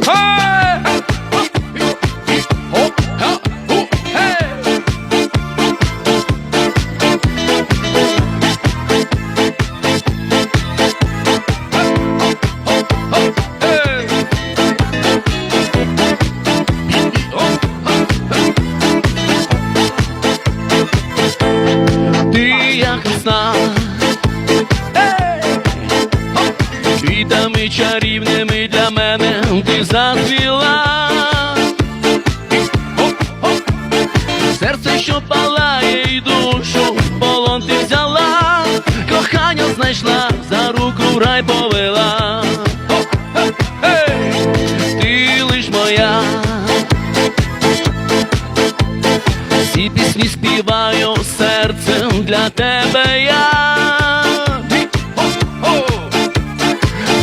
Ти в рай повела. Ти лиш моя, всі пісні співаю серцем для тебе я.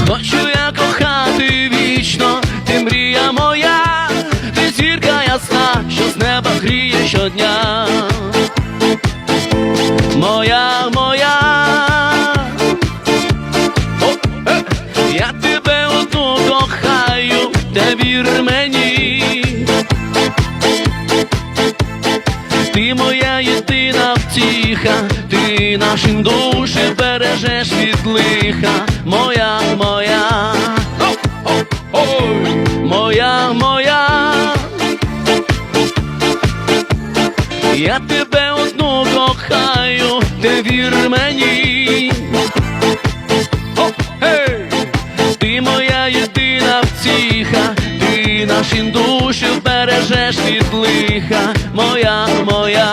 Хочу я кохати вічно, ти мрія моя, ти зірка ясна, що з неба гріє щодня. Моя, душі бережеш від лиха, моя, моя, моя, моя, я тебе одну кохаю, ти вір мені. Ти моя єдина втіха, ти наші душі бережеш від лиха, моя, моя.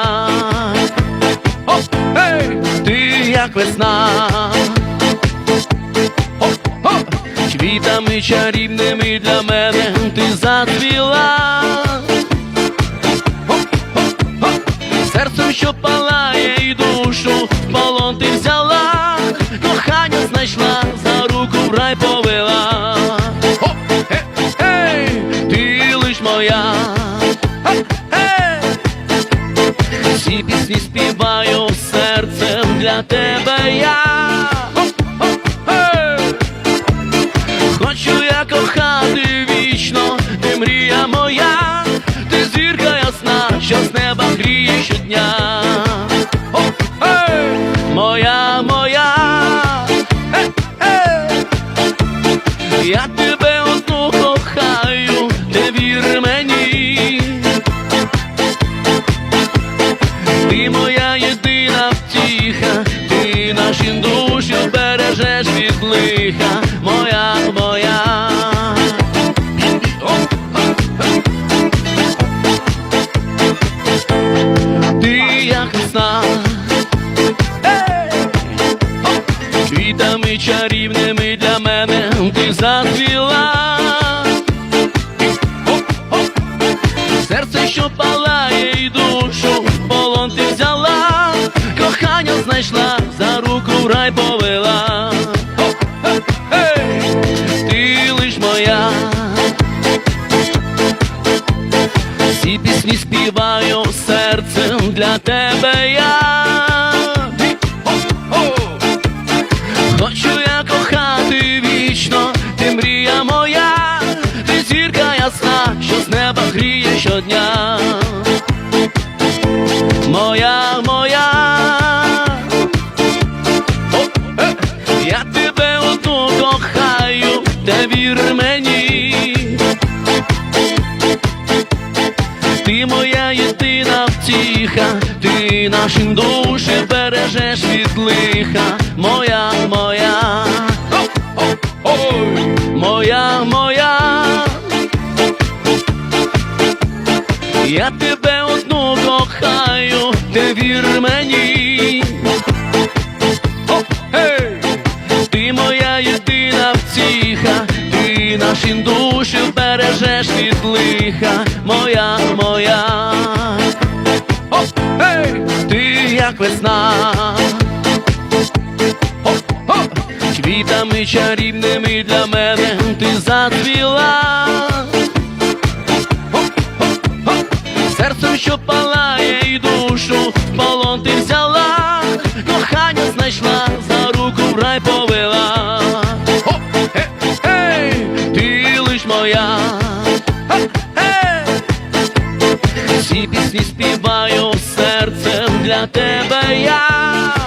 Як весна. О! Квітами чарівними для мене ти зацвіла. О! Серцем, що палає і душу в полон ти взяла, кохання знайшла, за руку в рай повела. О, е, ти лиш моя. Е. Всі пісні співаю серцем для тебе я. Моя єдина втіха, ти наші душі бережеш від лиха, моя, моя. Ти як весна, квітами чарівними для мене ти зацвіла. Серце, що палає і душу знайшла, за руку в рай повела. Ти лиш моя. Всі пісні співаю серцем для тебе я. Хочу я кохати вічно, ти мрія моя, ти зірка ясна, що з неба гріє щодня. Ти нашим душі бережеш від лиха, моя, моя, моя, моя, я тебе одну кохаю, ти вір мені. Ти моя єдина втіха, ти наші душі бережеш від лиха, моя, моя. Як весна. Квітами чарівними для мене ти зацвіла. Серцем, що палає і душу в полон ти взяла, кохання знайшла, за руку в рай повела. Ти лиш твоя. Ці пісні співаю серцем для тебе я.